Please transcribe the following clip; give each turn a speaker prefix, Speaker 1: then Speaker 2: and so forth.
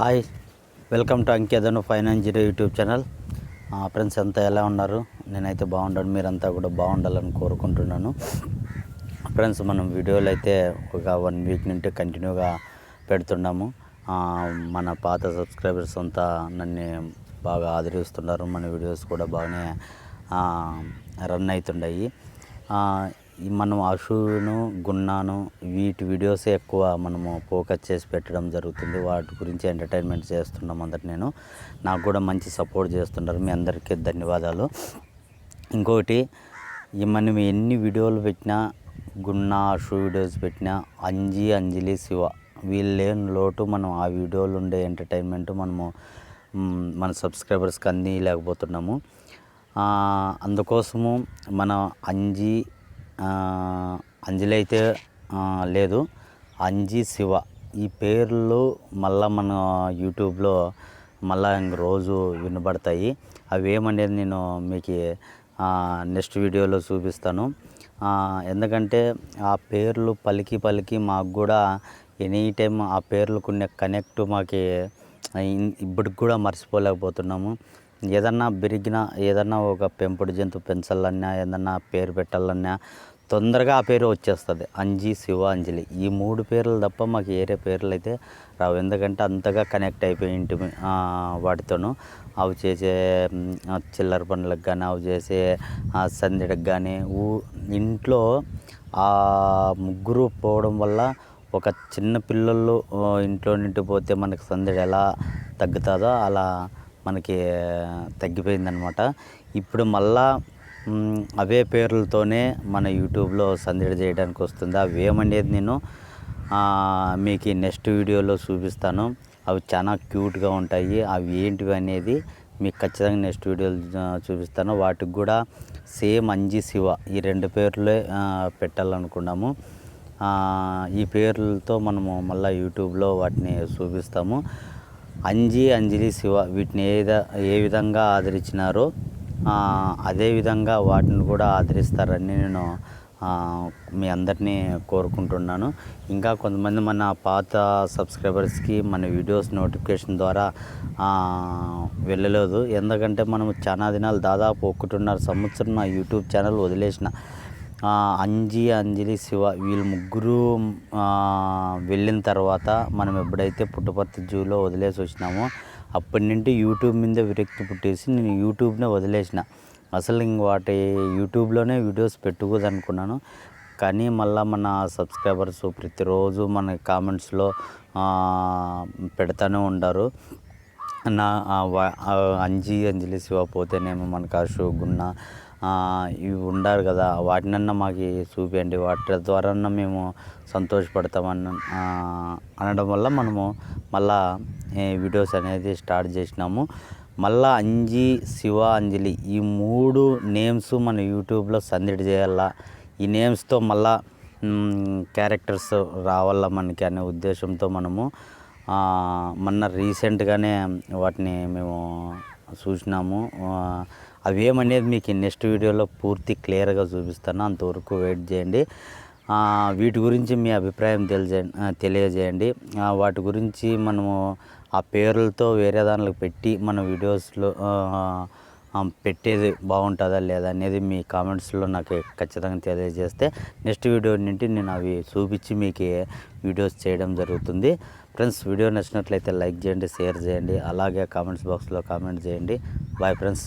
Speaker 1: Hi welcome to అంకేదను finance zero YouTube channel. Friends అంతా ఎలా ఉన్నారు? నేనైతే బాగుండాను మీరంతా కూడా బాగుండాలని కోరుకుంటున్నాను. ఫ్రెండ్స్ మనం వీడియోలు అయితే ఒక వన్ వీక్ నుండి కంటిన్యూగా పెడుతున్నాము. మన పాత సబ్స్క్రైబర్స్ అంతా నన్ను బాగా ఆదరిస్తున్నారు. మన వీడియోస్ కూడా బాగానే రన్ అవుతున్నాయి మనం అషును గున్నాను వీటి వీడియోస్ ఎక్కువ మనము ఫోకస్ చేసి పెట్టడం జరుగుతుంది. వాటి గురించి ఎంటర్టైన్మెంట్ చేస్తున్నాం అందరు నేను. నాకు కూడా మంచి సపోర్ట్ చేస్తున్నారు. మీ అందరికీ ధన్యవాదాలు. ఇంకొకటి ఈ మనం ఎన్ని వీడియోలు పెట్టినా గున్నా అషు వీడియోస్ పెట్టినా అంజి అంజలి శివ వీళ్ళు లేని లోటు మనం ఆ వీడియోలు ఉండే ఎంటర్టైన్మెంట్ మనము మన సబ్స్క్రైబర్స్కి అంది లేకపోతున్నాము. అందుకోసము మన అంజి అంజలి అయితే లేదు. అంజి శివ. ఈ పేర్లు మళ్ళీ మన యూట్యూబ్లో మళ్ళా రోజు వినబడతాయి. అవి ఏమనేది నేను మీకు నెక్స్ట్ వీడియోలో చూపిస్తాను. ఎందుకంటే ఆ పేర్లు పలికి పలికి మాకు కూడా ఎనీ టైం ఆ పేర్లకున్న కనెక్ట్ మాకు ఇన్- ఇప్పటికి కూడా మర్చిపోలేకపోతున్నాము. ఏదన్నా పెరిగిన ఏదన్నా ఒక పెంపుడు జంతువు పెంచాలన్నా ఏదన్నా పేరు పెట్టాలన్నా తొందరగా ఆ పేరు వచ్చేస్తుంది. అంజి శివ అంజలి. ఈ మూడు పేర్లు తప్ప మాకు ఏరే పేర్లు అయితే రావు. ఎందుకంటే అంతగా కనెక్ట్ అయిపోయి ఇంటి మీ- వాటితోనూ. అవి చేసే చిల్లర పనులకు కానీ అవి చేసే సందడికి కానీ ఊ ఇంట్లో ఆ ముగ్గురు పోవడం వల్ల ఒక చిన్న పిల్లలు ఇంట్లో నుండి పోతే మనకి సందడి ఎలా తగ్గుతుందో అలా మనకి తగ్గిపోయిందనమాట. ఇప్పుడు మళ్ళా అవే పేర్లతోనే మన యూట్యూబ్లో సందడి చేయడానికి వస్తుంది. అవి ఏమనేది నేను మీకు నెక్స్ట్ వీడియోలో చూపిస్తాను. అవి చాలా క్యూట్గా ఉంటాయి. అవి ఏంటివి అనేది మీకు ఖచ్చితంగా నెక్స్ట్ వీడియోలో చూపిస్తాను. వాటికి కూడా సేమ్ అంజి శివ ఈ రెండు పేర్లే పెట్టాలనుకున్నాము. ఈ పేర్లతో మనము మళ్ళీ యూట్యూబ్లో వాటిని చూపిస్తాము. అంజి అంజలి శివ వీటిని ఏ విధ- ఏ విధంగా ఆదరించినారో అదేవిధంగా అదే విధంగా వాటిని కూడా ఆదరిస్తారని నేను మీ అందరినీ కోరుకుంటున్నాను. ఇంకా కొంతమంది మన పాత సబ్స్క్రైబర్స్కి మన వీడియోస్ నోటిఫికేషన్ ద్వారా వెళ్ళలేదు. ఎందుకంటే మనం చాలా దినాలు దాదాపు ఒకటిన్నర సంవత్సరం నా యూట్యూబ్ ఛానల్ వదిలేసిన. అంజి అంజలి శివ వీళ్ళు ముగ్గురు వెళ్ళిన తర్వాత మనం ఎప్పుడైతే పుట్టపర్తి జూలో వదిలేసి వచ్చినామో అప్పటి నుండి యూట్యూబ్ మీద విరక్తి పుట్టేసి నేను యూట్యూబ్నే వదిలేసిన. అసలు ఇంక వాటి యూట్యూబ్లోనే వీడియోస్ పెట్టుకోదు అనుకున్నాను కానీ మళ్ళీ మన సబ్స్క్రైబర్స్ ప్రతిరోజు మన కామెంట్స్లో పెడతానే ఉండారు. నా అంజీ అంజలి శివ పోతేనేమో మనకు అశు గున్న ఇవి ఉండారు కదా. వాటినన్నా మాకు చూపించండి వాటి ద్వారా మేము సంతోషపడతామన్న అనడం వల్ల మనము మళ్ళా వీడియోస్ అనేది స్టార్ట్ చేసినాము. మళ్ళా అంజి శివ అంజలి ఈ మూడు నేమ్స్ మన యూట్యూబ్లో సందడి చేయాలా? ఈ నేమ్స్తో మళ్ళా క్యారెక్టర్స్ రావాలా మనకి అనే ఉద్దేశంతో మనము మొన్న రీసెంట్గానే వాటిని మేము చూసినాము. అవేమనేది అవి ఏమనేది మీకు నెక్స్ట్ వీడియోలో పూర్తి క్లియర్గా చూపిస్తాను. అంతవరకు వెయిట్ చేయండి. వీటి గురించి మీ అభిప్రాయం తెలియజే తెలియజేయండి. వాటి గురించి మనము ఆ పేర్లతో వేరే దానిలో పెట్టి మన వీడియోస్లో పెట్టేది బాగుంటుందా లేదా అనేది మీ కామెంట్స్లో నాకు ఖచ్చితంగా తెలియజేస్తే నెక్స్ట్ వీడియో నుండి నేను అవి చూపించి మీకు వీడియోస్ చేయడం జరుగుతుంది. ఫ్రెండ్స్ వీడియో నచ్చినట్లయితే లైక్ చేయండి షేర్ చేయండి. అలాగే కామెంట్స్ బాక్స్లో కామెంట్ చేయండి. Bye friends.